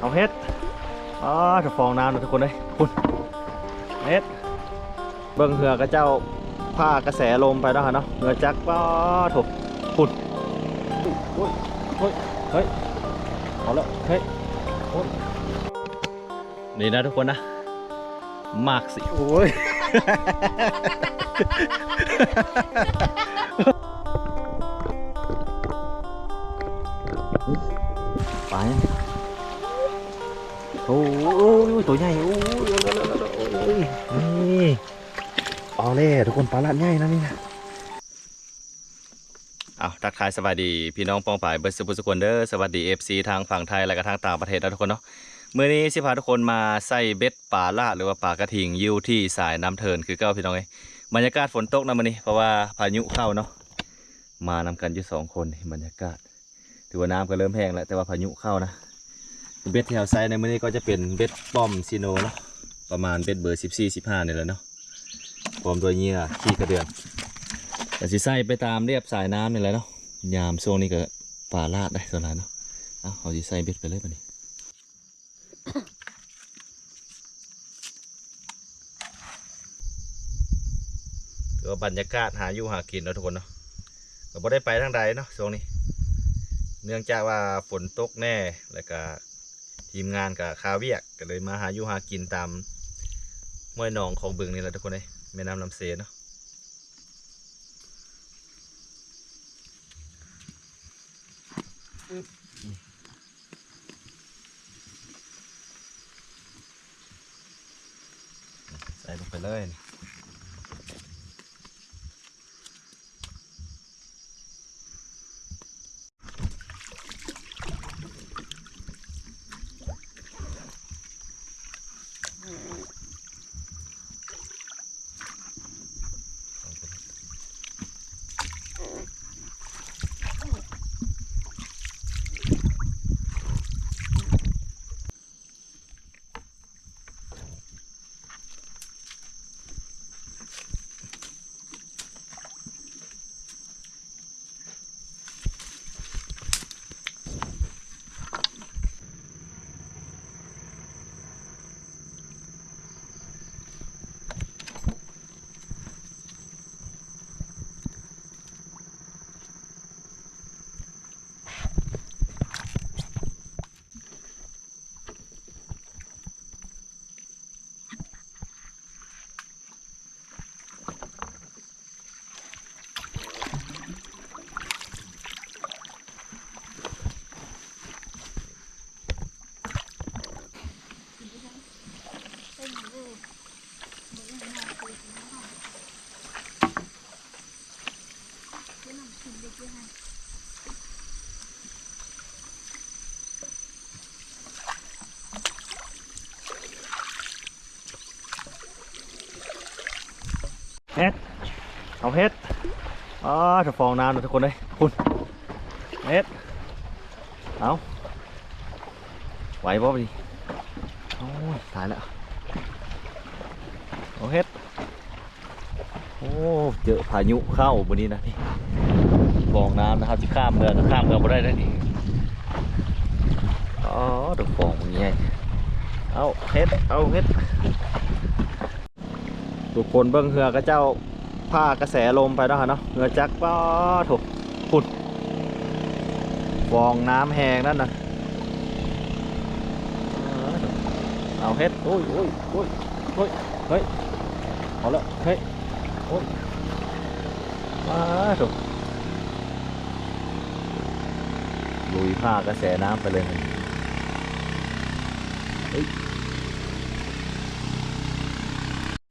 เอาเฮ็ดอ๋อจะฟองน้ำนะทุกคนเลยคุณเฮ็ดเบิ่งเหือกระเจ้าผ้ากระแสลมไปแล้วฮะเนาะเหือจักป้าถูกคุณโอ้ยโอ้ยเฮ้ยเอาแล้วเฮ้ยโอ้ยนี่นะทุกคนนะมากสิโอ้ย ตัวใหญ่โอ้ยโอ้ยนี่เอาเลยทุกคนปลาละใหญ่นะนี่นะเอาทักทายสวัสดีพี่น้องปองป่ายเบิร์ดสุภุสุคนเดอร์สวัสดี FC ทางฝั่งไทยและก็ทางต่างประเทศนะทุกคนเนาะเมื่อนี้สิพาทุกคนมาใส่เบ็ดปลาละหรือว่าปลากระทิงยิวที่สายน้ำเทินคือเก้าพี่น้องเอบรรยากาศฝนตกนะมื่อนี้เพราะว่าพายุเข้าเนาะมานำกันอยู่สองคนบรรยากาศถือว่าน้ำก็เริ่มแห้งแล้วแต่ว่าพายุเข้านะ เบ็ดที่เราใส่ในมื้อนี้ก็จะเป็นเบ็ดป้อมซีโนเนาะประมาณเบ็ดเบอร์ 14 15นี่แหละเนาะพร้อมด้วยเหยื่อขี้กระเดือนแต่สิใส่ไปตามเรียบสายน้ำนี่แหละเนาะยามช่วงนี้ก็ปลาลาดได้ส่วนไหนเนาะเอาเอาสิใส่เบ็ดไปเลยปะนี่ถือว่าบรรยากาศหาอยู่หากินเนาะทุกคนเนาะก็บ่ได้ไปทางใดเนาะช่วงนี้ เนื่องจากว่าฝนตกแน่แล้วก็ ทีมงานกับคาเวียกก็เลยมาหาอยู่หากินตามห้วยหนองของบึงนี่แหละทุกคนเลยแม่น้ำลำเสนเนาะใส่ลงไปเลยนี่ เฮ็ดเอาเฮ็ดอ๋อจะฟองน้ำนะทุกคนเลยคุณเฮ็ดเอาไหวบ่พอดีโอ้ยตายแล้วเอาเฮ็ดโอ้เจอพายุเข้าบนนี้นะนี่ฟองน้ำนะครับจะข้ามเมืองข้ามเมืองไม่ได้แล้วนี่อ๋อดูฟองมันใหญ่เอาเฮ็ดเอาเฮ็ด ทุกคนเบิ้งเหือกระเจ้าผ้ากระแสลมไปแล้วเนาะเหือจักป้าถูกขุดฟองน้ำแหงนั่นนะเอาเฮ็ดโอ้ยโอ้ยโอ้ยโอ้ยเฮ้ยเอาละเฮ้ยโอ้ยป้าถูกลุยผ้ากระแสน้ำไปเลย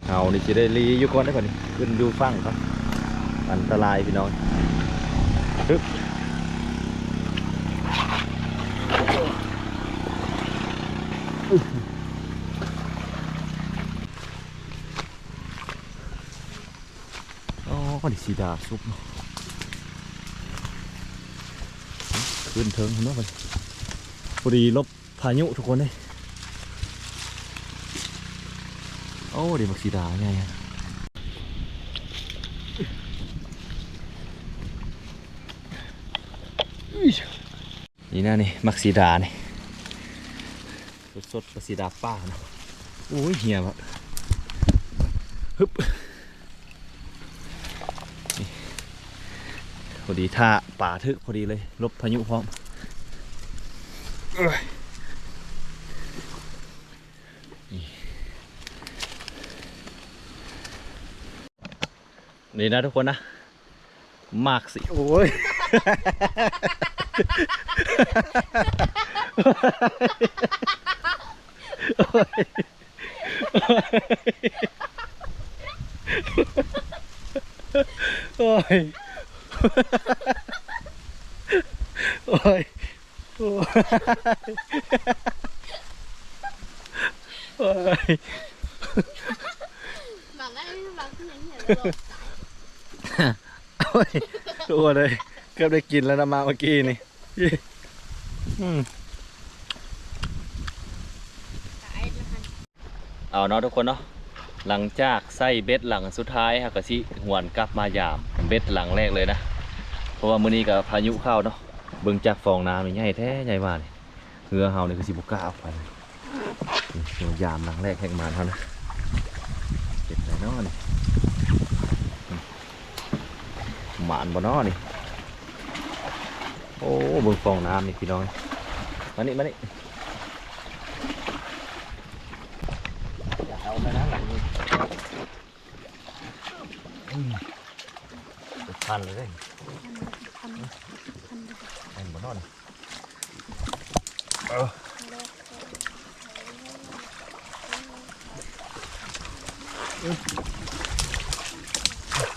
เอา นี่จะได้รีอยู่ก่อนได้ก่อนขึ้นดูฟังครับ อันตรายพี่น้องทึบอ๋อก็ดิสีดาซุปเนาะขึ้นเทิงเนาะมันพอดีลบพายุทุกคนเลย โอ้เดี๋ยวมักสีดาไงนี่นะนี่มักสีดานี่สดๆประสีดาป้านะโอ้ยเหี่ยมะฮึบพอดีท่าป่าทึกพอดีเลยลบพายุพร้อมเอ้ยนี่ นี่นะทุกคนนะ มากสิ โอ้ย โอ้ย โอ้ย โอ้ยโอ้ยบางอันนี้บางที่ยังเห็นแล้ว โอ้ยตัวเลยเกือบได้กินแล้วนะมาเมื่อกี้นี่เอาเนาะทุกคนเนาะหลังจากใส่เบ็ดหลังสุดท้ายฮะกะสิหวนกลับมายามเบ็ดหลังแรกเลยนะเพราะว่ามื้อนี้กับพายุเข้าเนาะเบิ่งจากฟองน้ำนี่ใหญ่แท้ใหญ่มากเลยเรือเฮานี่คือสิบุก้าเอาไปเลยนี่เดี๋ยามหลังแรกแห่งมานเท่านะเก็บได้เนาะนี่อืม หมานบ่เนาะนี่ โอ้เบิ่งฟองน้ำนี่พี่น้องมานี่มานี่อย่าเอาไปนะหลังนี้อืมเป็นพันเลยเด้ทำทำเห็นบ่นอนเออ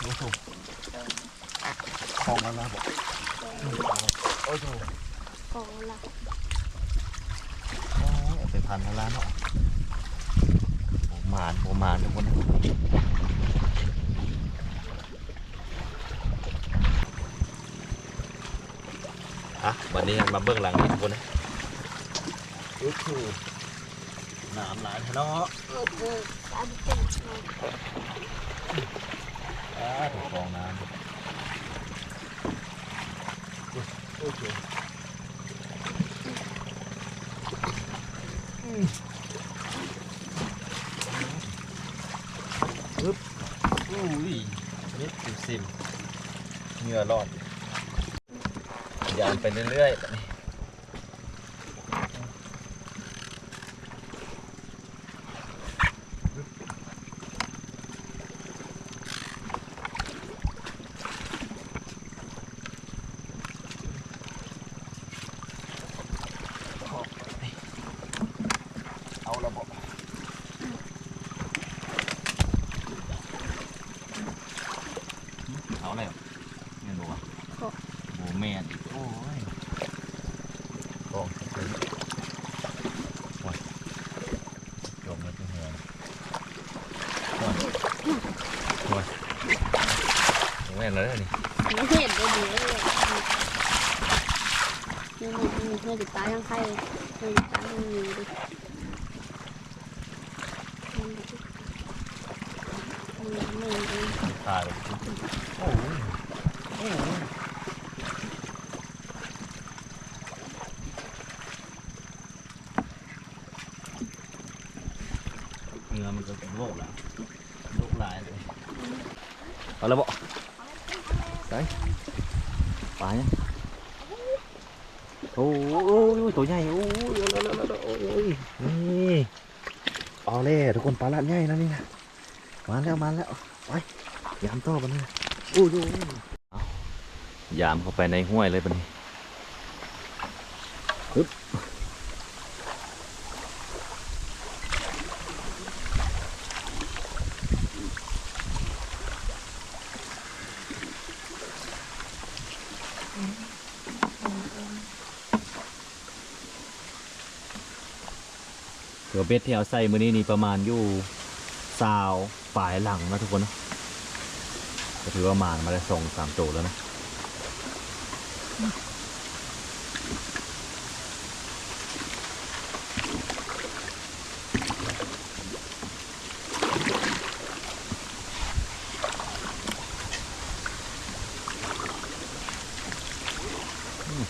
ดูถูกของมั นนะบอกโอ้ยถูกของละโอ้ยเป็นพันพันล้านเนาะโอ้มานโอ้มานทุกคนนะอะวันนี้มาเบื้องหลังนี่ทุกคนนะดูถูกน้ำหลายเนาะเออเออตายเป็นอ่าถูกฟองน้ำโอเคปึ๊บอุ้ยนิดสิสิม รือรอดยานไปเรื่อยๆแบบนี้เอาระบบเอาอะไรเงินบอกว่าโบแม นโอ้ยกองสักทีโอ้ยจมเลยที่หัวโอ้ยโอ้ยโอ้ยแม่นเลยนี่ไม่เห็นได้ดีเลยนี่มันมีเพื่อนติดตายทั้งใครเพื่อนติดตายทั้งมีดิมันมันมันมันตายเลยโอ้ยโอ้ยเนื้อมันก็โลกแล้วโลกลายเลย เอาละบ่ไปไปยังโอ้ยตัวใหญ่โอ้ยโอ้ยนี่เอาเลยทุกคนปลาละใหญ่นะนี่นะมาแล้วมาแล้วไปยามต่อบันนี้โอ้ยยามเข้าไปในห้วยเลยบันนี้ เดี๋ยวเบ็ดที่เอาใส่มือนี้นี่ประมาณอยู่ซาวฝ่ายหลังนะทุกคนนะก็ถือว่ามานมาได้สองสามโตแล้วนะ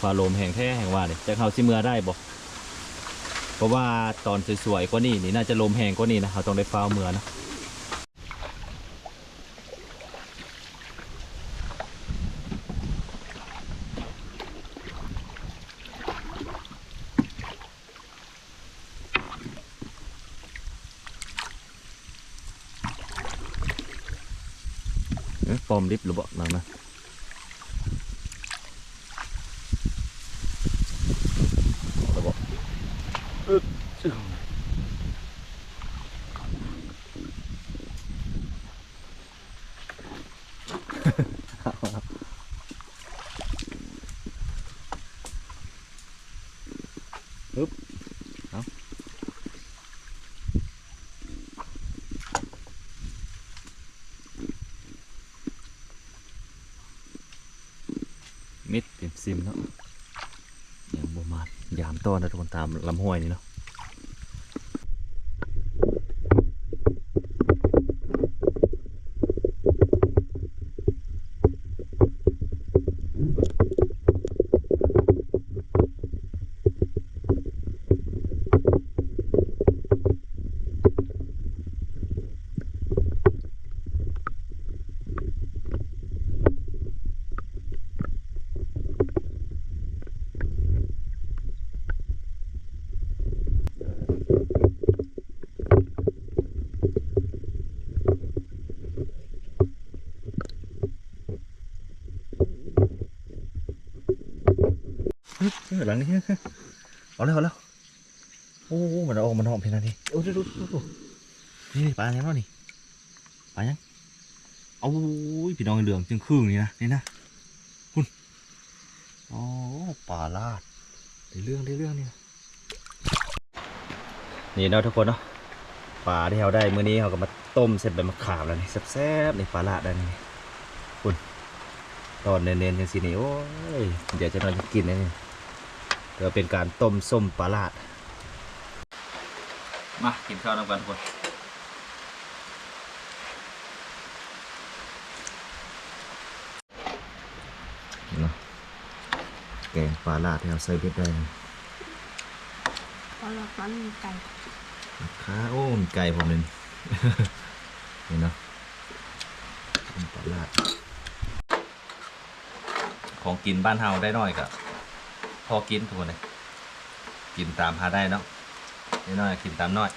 ฟ้าลมแห่งแท้แห่งว่าเนี่ยจะเข้าซิเมือได้บ่ราะว่าตอนสวยๆกว่านี้นี่น่าจะลมแหงกว่านี้นะเราต้องได้ฟ้าเมือนะเอ๊ะปอมลิฟหรือเปล่านะหรือเปล่าอึ๊ดอึ๊ดอึ๊บเอามิดเต็มซิมเนาะยังบ่มายาม ต้อนนะทุกคนตามลำห้วยนี่เนาะ หลังนี้เอาแล้วเอาแล้วโอ้โหมันออกมันหอมเพียงนาทีโอ้ดูดูดูดูนี่ปลายังเนาะนี่ปลายังเอาอุ้ยพี่น้องเหลืองจึงครึ่งนี่นะนี่นะคุณอ๋อปลาลาดได้เรื่องได้เรื่องนี่นี่เนาะทุกคนเนาะปลาที่เราได้มื้อนี้เราก็มาต้มเสร็จใบมะขามแล้วนี่แซ่บๆนี่ปลาลาดได้นี่คุณตอนเน้นๆจังสินี่โอ้ยเดี๋ยวจะนอนกินนะนี่ ก็เป็นการต้มส้มปลาลาด มากินข้าวน้ำกันทุกคนเนาะแกงปลาลาดที่เราใส่เบ็ดได้นี่ตอนเราฟันไก่ขาโอ้มีไก่ผมหนึ่งนี่เนาะต้มปลาลาด ของกินบ้านเฮาได้น้อยกับ พอกินทุกคนเลยกินตามหาได้เนาะน้อยกินตามน้อย